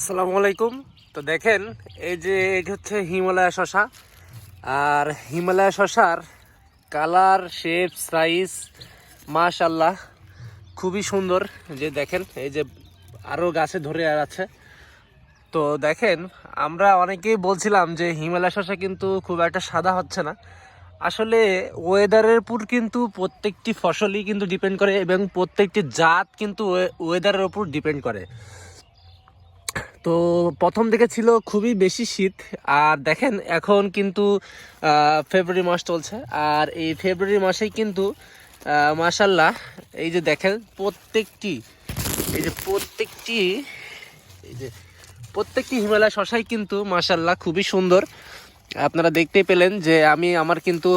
আসসালামু আলাইকুম। তো দেখেন, এই যে এটি হচ্ছে হিমালয়া শশা। আর হিমালয়া শশার কালার শেপ সাইজ মাশাল্লাহ খুবই সুন্দর। যে দেখেন, এই যে আরও গাছে ধরে আর আছে। তো দেখেন, আমরা অনেকেই বলছিলাম যে হিমালয় শশা কিন্তু খুব একটা সাদা হচ্ছে না। আসলে ওয়েদারের উপর কিন্তু প্রত্যেকটি ফসলই কিন্তু ডিপেন্ড করে এবং প্রত্যেকটি জাত কিন্তু ওয়েদারের উপর ডিপেন্ড করে। তো প্রথম দিকে ছিল খুবই বেশি শীত, আর দেখেন এখন কিন্তু ফেব্রুয়ারি মাস চলছে, আর এই ফেব্রুয়ারি মাসেই কিন্তু মাসাল্লাহ এই যে দেখেন প্রত্যেকটি, এই যে প্রত্যেকটি, এই যে প্রত্যেকটি হিমালয় শশাই কিন্তু মাসাল্লাহ খুবই সুন্দর। আপনারা দেখতেই পেলেন যে আমি আমার কিন্তু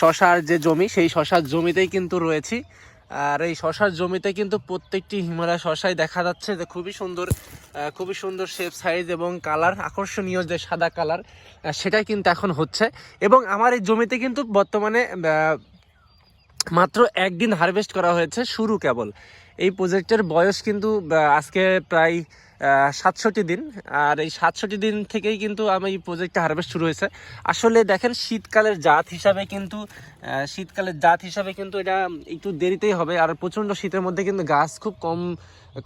শশার যে জমি, সেই শশার জমিতেই কিন্তু রয়েছি। আর এই শশার জমিতে কিন্তু প্রত্যেকটি হিমালয় শশাই দেখা যাচ্ছে যে খুবই সুন্দর খুবই সুন্দর শেপ সাইজ এবং কালার আকর্ষণীয় যে সাদা কালার সেটাই কিন্তু এখন হচ্ছে। এবং আমার এই জমিতে কিন্তু বর্তমানে মাত্র একদিন হারভেস্ট করা হয়েছে, শুরু কেবল। এই প্রজেক্টের বয়স কিন্তু আজকে প্রায় সাতষট্টি দিন। আর এই সাতষট্টি দিন থেকেই কিন্তু আমি এই প্রজেক্টটা হারভেস্ট শুরু হয়েছে। আসলে দেখেন, শীতকালের জাত হিসাবে কিন্তু শীতকালের জাত হিসাবে কিন্তু এটা একটু দেরিতেই হবে। আর প্রচণ্ড শীতের মধ্যে কিন্তু গাছ খুব কম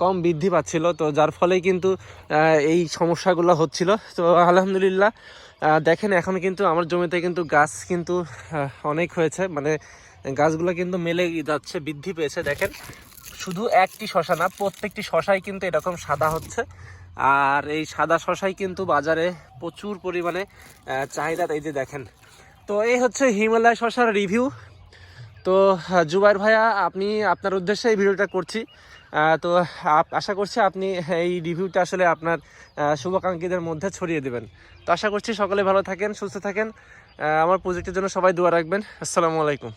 কম বৃদ্ধি পাচ্ছিল। তো যার ফলে কিন্তু এই সমস্যাগুলো হচ্ছিল। তো আলহামদুলিল্লাহ দেখেন, এখন কিন্তু আমার জমিতে কিন্তু গাছ কিন্তু অনেক হয়েছে। মানে গাছগুলো কিন্তু মেলে যাচ্ছে, বৃদ্ধি পেয়েছে। দেখেন শুধু একটি শশা না, প্রত্যেকটি শশাই কিন্তু এরকম সাদা হচ্ছে। আর এই সাদা শশাই কিন্তু বাজারে প্রচুর পরিমাণে চাহিদা, এই যে দেখেন। তো এই হচ্ছে হিমালয় শশার রিভিউ। তো জুবাইর ভাইয়া, আপনি, আপনার উদ্দেশ্যে এই ভিডিওটা করছি। তো আশা করছি আপনি এই রিভিউটা আসলে আপনার শুভাকাঙ্ক্ষীদের মধ্যে ছড়িয়ে দেবেন। তো আশা করছি সকলে ভালো থাকেন, সুস্থ থাকেন। আমার প্রজেক্টের জন্য সবাই দোয়া রাখবেন। আসসালামু আলাইকুম।